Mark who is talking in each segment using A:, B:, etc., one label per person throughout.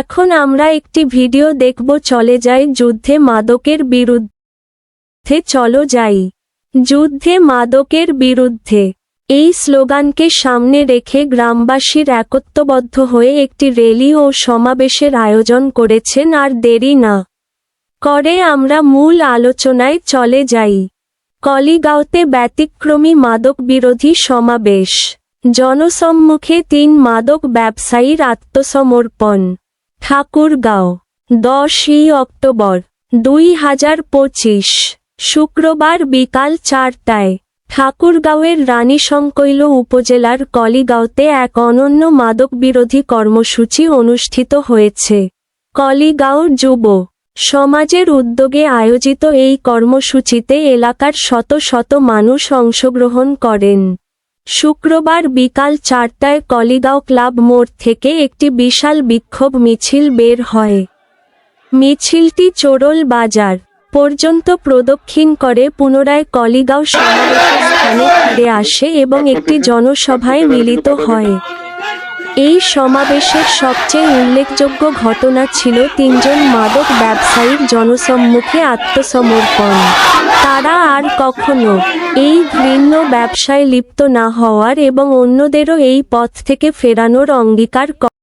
A: এখন আমরা একটি ভিডিও দেখব, চলে যাই যুদ্ধে মাদকের বিরুদ্ধে, চলো যাই। যুদ্ধে মাদকের বিরুদ্ধে। এই স্লোগানকে সামনে রেখে গ্রামবাসীর একত্ববদ্ধ হয়ে একটি র্যালি ও সমাবেশের আয়োজন করেছেন, আর দেরি না করে আমরা মূল আলোচনায় চলে যাই। কলিগাঁওতে ব্যতিক্রমী মাদক বিরোধী সমাবেশ। জনসম্মুখে তিন মাদক ব্যবসায়ীর আত্মসমর্পণ। ঠাকুরগাঁও, দশই অক্টোবর দুই হাজার পঁচিশ, শুক্রবার বিকাল চারটায়, ঠাকুরগাঁওয়ের রানীশঙ্কৈল উপজেলার কলিগাঁওতে এক অনন্য মাদক বিরোধী কর্মসূচি অনুষ্ঠিত হয়েছে। কলিগাঁও যুব সমাজের উদ্যোগে আয়োজিত এই কর্মসূচিতে এলাকার শত শত মানুষ অংশগ্রহণ করেন। শুক্রবার বিকাল চারটায় কলিগাঁও ক্লাব মোড় থেকে একটি বিশাল বিক্ষোভ মিছিল বের হয়। মিছিলটি চোরল বাজার পর্যন্ত প্রদক্ষিণ করে পুনরায় কলিগাঁও স্থানে ফিরে আসে এবং একটি জনসভায় মিলিত হয়। এই সমাবেশের সবচেয়ে উল্লেখযোগ্য ঘটনা ছিল তিনজন মাদক ব্যবসায়ীর জনসম্মুখে আত্মসমর্পণ। তারা আর কখনো এই ঘৃণ্য ব্যবসায় লিপ্ত না হওয়ার এবং অন্যদেরও এই পথ থেকে ফেরানোর অঙ্গীকার করে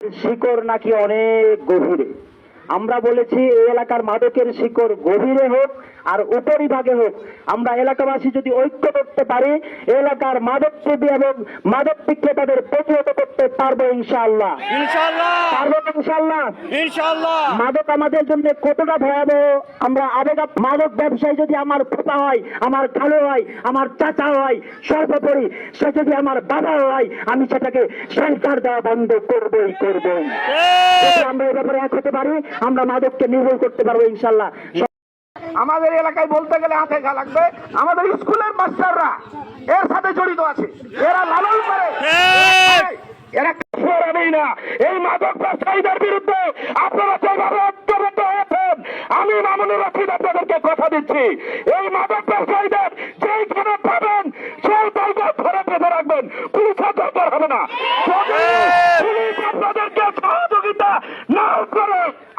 B: শিকড় নাকি অনেক গভীরে? আমরা বলেছি এই এলাকার মাদকের শিকড় গভীরে হোক আর উপরিভাগে হোক। আমরা এলাকাবাসী যদি ঐক্য করতে পারি এলাকার মাদক সেবী এবং মাদক বিক্রেতাদের প্রতিহত করতে পারব ইনশাআল্লাহ।
C: ইনশাআল্লাহ।
B: পারব ইনশাআল্লাহ?
C: ইনশাআল্লাহ।
B: মাদক আমাদের জন্য কতটা ভয়াবহ? আমরা আবেগ মাদক ব্যবসায়ী যদি আমার ফুপা হয় আমার খালো হয় আমার চাচা হয় সর্বোপরি সে যদি আমার বাবা হয় আমি সেটাকে সংস্কার দেওয়া বন্ধ করবই করব আমরা এ ব্যাপারে এক হতে পারি আমরা মাদককে নির্মূল করতে পারব ইনশাল্লাহ
D: আমাদের এলাকায় বলতে গেলে হাতে ঘা লাগবে। আমাদের স্কুলের মাস্টাররা এর সাথে জড়িত আছে। এরা লালন করে। এরা সরাবেই না এই মাদক ব্যবসায়ীদের বিরুদ্ধে আপনারা যেভাবে ঐক্যবদ্ধ হয়েছেন আমি মামুনুর রশিদ আপনাদেরকে কথা দিচ্ছি। এই মাদক ব্যবসায়ীদের যেইখানে পাবেন সেই দলকে ধরে বেঁধে রাখবেন। পুলিশের দরকার হবে না।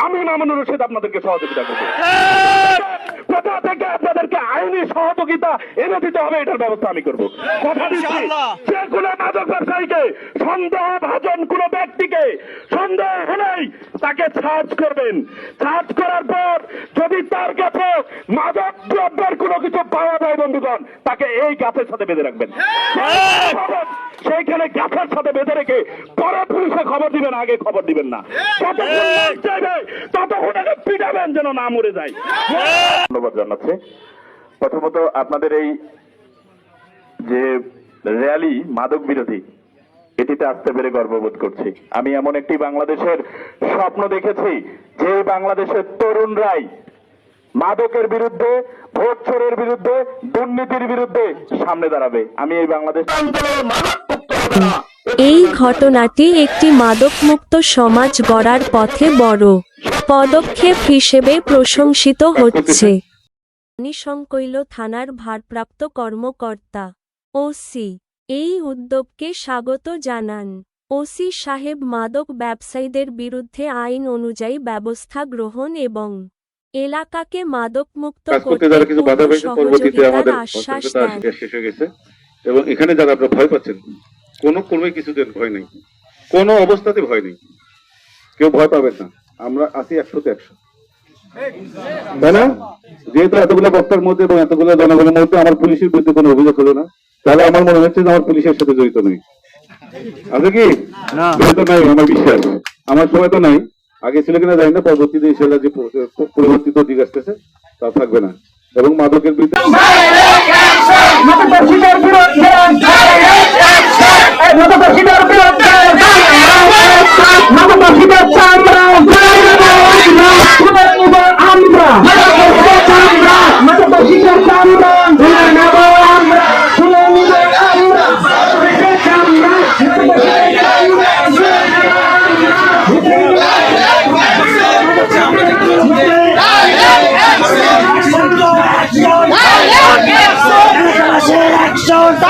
D: আমি নাম রশিদ আপনাদেরকে সহযোগিতা করব। কোথা থেকে আপনাদেরকে আইনি সহযোগিতা এনে দিতে হবে এটার ব্যবস্থা আমি করব। কথা দিচ্ছি। যে কোনো মাদক ব্যবসায়ীকে সন্দেহ ভাজন কোন ব্যক্তিকে সন্দেহ হলেই তাকে সার্চ করবেন। সার্চ করার পর যদি তার কাছে মাদক দ্রব্যের কোনো কিছু পাওয়া যায় বন্ধুগণ তাকে এই গাছের সাথে বেঁধে রাখবেন। সেইখানে গাছের সাথে বেঁধে রেখে পরে পুলিশে খবর দিবেন আগে খবর দিবেন না। যতক্ষণ চাইবে ততক্ষণ আগে পিটাবেন যেন না মরে যায়। ধন্যবাদ জানাচ্ছি। প্রথমত আপনাদের এই যে র্যালি মাদক বিরোধী এটিতে আসতে পেরে গর্ববোধ করছি। আমি এমন একটি বাংলাদেশের স্বপ্ন দেখেছি, যে বাংলাদেশের তরুণরাই মাদকের বিরুদ্ধে, ভোট চোরের বিরুদ্ধে, দুর্নীতির বিরুদ্ধে সামনে দাঁড়াবে। আমি এই বাংলাদেশ
A: এই ঘটনাটি একটি মাদকমুক্ত সমাজ গড়ার পথে বড় পদক্ষেপ হিসেবে প্রশংসিত হচ্ছে। নিশঙ্কৈল থানার ভারপ্রাপ্ত কর্মকর্তা, ওসি এই উদ্যোগকে স্বাগত জানান। ওসি সাহেব মাদক ব্যবসায়ীদের বিরুদ্ধে আইন অনুযায়ী ব্যবস্থা গ্রহণ এবং এলাকাকে মাদকমুক্ত
E: করতে কিছু বাধা আমাদের শেষ হয়ে গেছে। এবং এখানে যারা আপনারা ভয় পাচ্ছেন কোনো কর্মে কিছুতে ভয় নেই। কোনো অবস্থাতে ভয় নেই। কেউ ভয় পাবেন না। আমরা আছি একশোতে একশো। তাই না? যেহেতু এতগুলো বক্তার মধ্যে এবং এতগুলো জনগণের মধ্যে আমার পুলিশের বিরুদ্ধে কোনো অভিযোগ হলো না। তাহলে আমার মনে হচ্ছে যে আমার পুলিশের সাথে জড়িত নেই। আছে কি? জড়িত নাই আমার বিশ্বাস। আমার সময় তো নাই। আগে ছিল কিনা জানি না পরবর্তীতে সেটা যে পরিবর্তিত দিক আসতেছে তা থাকবে না। এবং মাদকের বিরুদ্ধে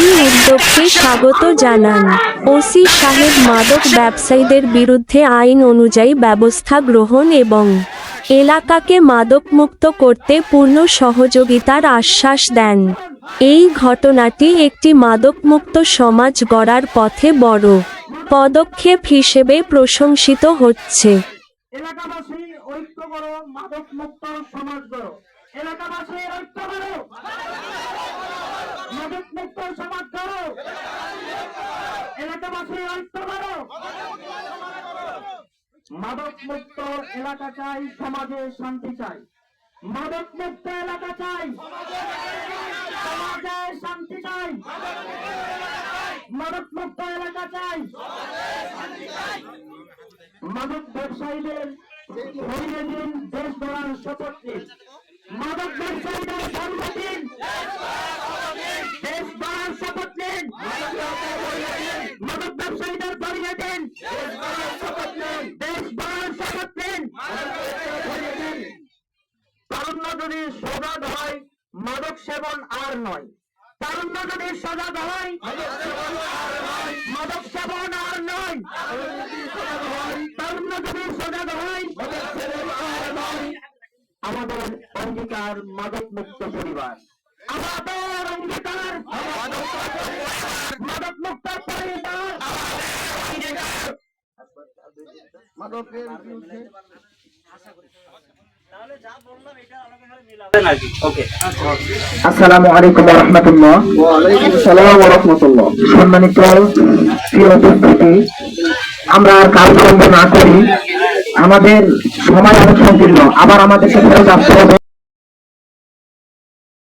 A: এই উদ্যোগকে স্বাগত জানান। ওসি সাহেব মাদক ব্যবসায়ীদের বিরুদ্ধে আইন অনুযায়ী ব্যবস্থা গ্রহণ এবং এলাকাকে মাদকমুক্ত করতে পূর্ণ সহযোগিতার আশ্বাস দেন। এই ঘটনাটি একটি মাদকমুক্ত সমাজ গড়ার পথে বড় পদক্ষেপ হিসেবে প্রশংসিত হচ্ছে।
B: এলাকাবাসী, ঐক্য করো মাদক মুক্ত সমাজ এলাকাবাসী ঐক্য করো। মাদক মুক্ত সমাজ গড়ো। এলাকাবাসী ঐক্য করো। মাদক মুক্ত এলাকা চাই, সমাজে শান্তি চাই। মাদক মুক্ত এলাকা চাই, সমাজে শান্তি চাই। মাদক মুক্ত এলাকা চাই মাদক ব্যবসায়ীদের দেশ গড়ার শপথ নিন। মাদক ব্যবসায়ীদের ধরিয়ে দিন দেশ গড়ার শপথ নিন। মাদক ব্যবসায়ীদের ধরিয়ে দিন। দেশ গড়ার শপথ নিন। তারুণ্য যদি সজাগ হয়, মাদক সেবন আর নয়। তারুণ্য যদি সজাগ হয়, মাদক সেবন আর নয়। তারুণ্য যদি সজাগ হয় আমাদের অঙ্গীকার মাদক মুক্ত পরিবার। আমাদের অঙ্গীকার মাদক মুক্ত পরিবার। মাদকের বিরুদ্ধে আসসালামু আলাইকুম রহমতুল্লাহ ওয়ালাইকুম রহমতুল্লাহ সম্মানিত আমরা আর কাজ বন্ধ না করি। আমাদের সময় অনেক সংকীর্ণ আবার আমাদের ফেরত আসতে হবে